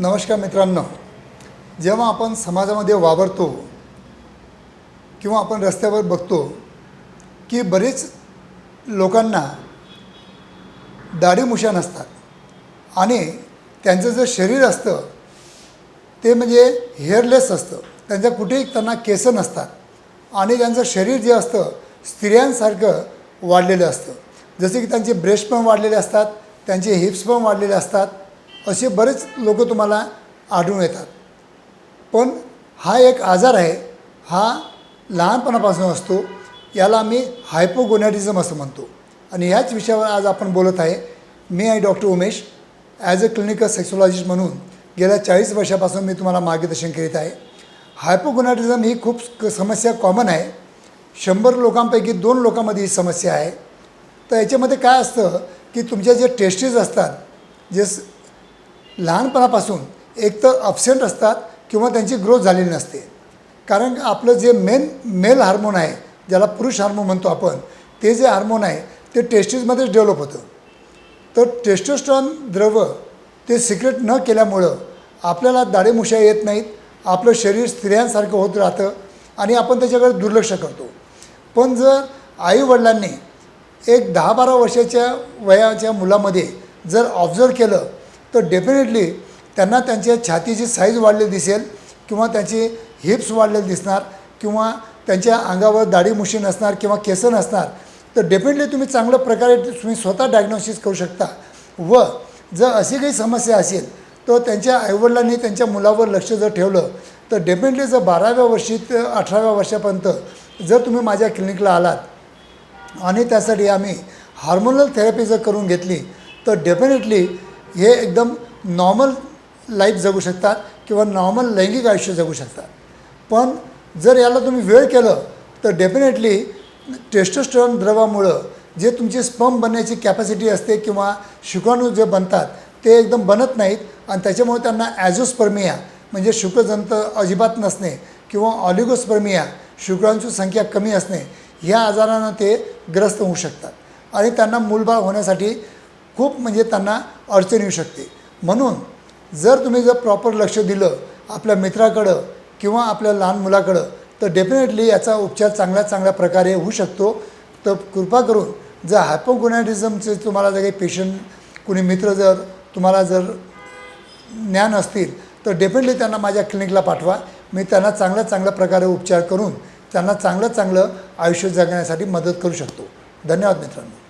नमस्कार मित्रांनो. जेव्हा आपण समाजामध्ये वावरतो किंवा आपण रस्त्यावर बघतो की बरेच लोकांना दाढीमुशा नसतात आणि त्यांचं जे शरीर असतं ते म्हणजे हेअरलेस असतं. त्यांच्या कुठेही त्यांना केस नसतात आणि त्यांचं शरीर जे असतं स्त्रियांसारखं वाढलेलं असतं. जसे की त्यांचे ब्रेस्ट पण वाढलेले असतात त्यांचे हिप्स पण वाढलेले असतात असे बरेच लोक तुम्हाला आढळून येतात. पण हा एक आजार आहे हा लहानपणापासून असतो याला आम्ही हायपोगोनॅटिझम असं म्हणतो. आणि ह्याच विषयावर आज आपण बोलत आहे मी आहे doctor Umesh as a clinical sexologist म्हणून गेल्या चाळीस वर्षापासून मी तुम्हाला मार्गदर्शन करीत आहे. हायपोगोनॅटिझम ही खूप समस्या कॉमन आहे. शंभर लोकांपैकी दोन लोकांमध्ये ही समस्या आहे. तर याच्यामध्ये काय असतं की तुमच्या जे टेस्टीज असतात जे लहानपणापासून एक तर अबसेंट असतात किंवा त्यांची ग्रोथ झालेली नसते. कारण आपलं जे मेन मेल हार्मोन आहे ज्याला पुरुष हार्मोन म्हणतो आपण ते जे हार्मोन आहे ते टेस्टीजमध्येच डेव्हलप होतं. तर टेस्टोस्टॉन द्रव ते सिक्रेट न केल्यामुळं आपल्याला दाढेमुशा येत नाहीत आपलं शरीर स्त्रियांसारखं होत राहतं आणि आपण त्याच्याकडे दुर्लक्ष करतो. पण जर आईवडिलांनी एक दहा बारा वर्षाच्या वयाच्या मुलामध्ये जर ऑब्झर्व केलं तर डेफिनेटली त्यांना त्यांच्या छातीची साईज वाढलेली दिसेल किंवा त्यांची हिप्स वाढलेले दिसणार किंवा त्यांच्या अंगावर दाढी मुशी नसणार किंवा केस नसणार. तर डेफिनेटली तुम्ही चांगल्या प्रकारे तुम्ही स्वतः डायग्नोसिस करू शकता. व जर अशी काही समस्या असेल तर त्यांच्या आईवडिलांनी त्यांच्या मुलावर लक्ष जर ठेवलं तर डेफिनेटली जर बाराव्या वर्षी ते अठराव्या वर्षापर्यंत जर तुम्ही माझ्या क्लिनिकला आलात आणि त्यासाठी आम्ही हार्मोनल थेरपी जर करून घेतली तर डेफिनेटली हे एकदम नॉर्मल लाईफ जगू शकतात किंवा नॉर्मल लैंगिक आयुष्य जगू शकतात. पण जर याला तुम्ही वेळ केलं तर डेफिनेटली टेस्टोस्टेरॉन द्रवामुळं जे तुमची स्पम बनण्याची कॅपॅसिटी असते किंवा शुक्राणू जे बनतात ते एकदम बनत नाहीत आणि त्याच्यामुळे त्यांना ॲझोस्पर्मिया म्हणजे शुक्रजंत अजिबात नसणे किंवा ऑलिगोस्पर्मिया शुक्राणूची संख्या कमी असणे ह्या आजारानं ते ग्रस्त होऊ शकतात. आणि त्यांना मूलबाळ होण्यासाठी खूप म्हणजे त्यांना अडचण येऊ शकते. म्हणून जर तुम्ही जर प्रॉपर लक्ष दिलं आपल्या मित्राकडं किंवा आपल्या लहान मुलाकडं तर डेफिनेटली याचा उपचार चांगल्या चांगल्या प्रकारे होऊ शकतो. तर कृपा करून जर हायपोगोनॅटिझमचे तुम्हाला जर काही पेशंट कुणी मित्र जर तुम्हाला जर ज्ञान असतील तर डेफिनेटली त्यांना माझ्या क्लिनिकला पाठवा. मी त्यांना चांगल्या चांगल्या प्रकारे उपचार करून त्यांना चांगलं चांगलं आयुष्य जगण्यासाठी मदत करू शकतो. धन्यवाद मित्रांनो.